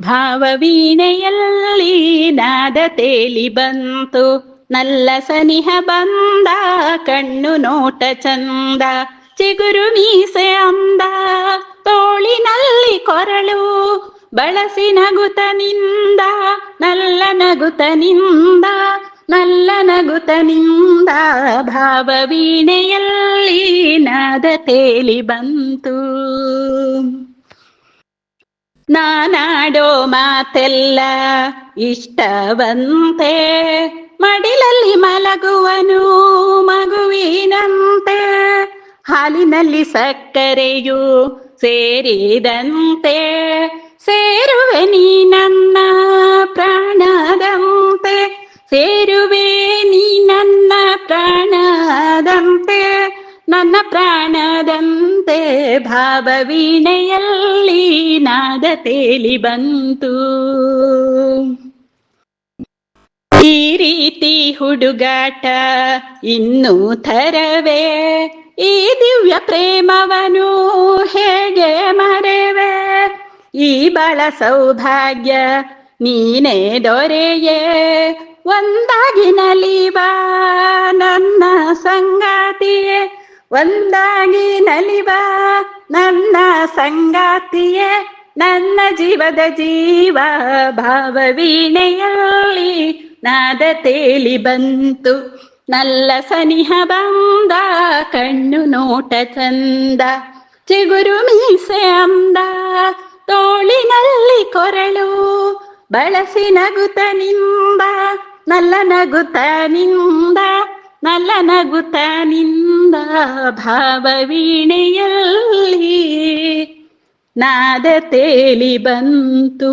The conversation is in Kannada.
ಭಾವವೀಣೆಯಲ್ಲಿ ನಾದ ತೇಲಿ ಬಂತು. ನಲ್ಲ ಸನಿಹ ಬಂದ, ಕಣ್ಣು ನೋಟ ಚಂದ. ಚಿಗುರು ಮೀಸೆ ಅಂದ, ತೋಳಿನಲ್ಲಿ ಕೊರಳು. ಬಳಸಿ ನಗುತ ನಿಂದ, ನಲ್ಲ ನಗುತ ನಿಂದ, ನಲ್ಲ ನಗುತ ನಿಂದ. ಭಾವವೀಣೆಯಲ್ಲಿ ನಾದ ತೇಲಿ ಬಂತು. ನಾನಾಡೋ ಮಾತೆಲ್ಲ ಇಷ್ಟವಂತೆ ಮಡಿಲಲ್ಲಿ ಮಲಗುವನು ಮಗುವಿನಂತೆ ಹಾಲಿನಲ್ಲಿ ಸಕ್ಕರೆಯು ಸೇರಿದಂತೆ ಸೇರುವೆ ನೀ ನನ್ನ ಪ್ರಾಣದಂತೆ ಸೇರುವೆ ನನ್ನ ಪ್ರಾಣದಂತೆ ಭಾವವೀಣೆಯಲ್ಲಿ ನಾದ ತೇಲಿ ಬಂತು. ಈ ರೀತಿ ಹುಡುಗಾಟ ಇನ್ನೂ ಥರವೇ, ಈ ದಿವ್ಯ ಪ್ರೇಮವನು ಹೇಗೆ ಮರೆವೆ? ಈ ಬಳ ಸೌಭಾಗ್ಯ ನೀನೇ ದೊರೆಯೇ? ಒಂದಾಗಿ ಬಾ ನನ್ನ ಸಂಗಾತಿಯೇ ಒಂದಾಗಿ ನಲಿವ ನನ್ನ ಸಂಗಾತಿಯೇ, ನನ್ನ ಜೀವದ ಜೀವ ಭಾವವೀಣೆಯಲ್ಲಿ ನಾದ ತೇಲಿ ಬಂತು. ನಲ್ಲ ಸನಿಹ ಬಂದ, ಕಣ್ಣು ನೋಟ ಚಂದ. ಚಿಗುರು ಮೀಸೆ ಅಂದ, ತೋಳಿನಲ್ಲಿ ಕೊರಳು. ಬಳಸಿ ನಗುತ ನಿಂದ ನಲ್ಲ ನಗುತ ನಿಂದ ನಗುತ ನಿಂದ ಭಾವವೀಣೆಯಲ್ಲಿ ನಾದ ತೇಲಿ ಬಂತು.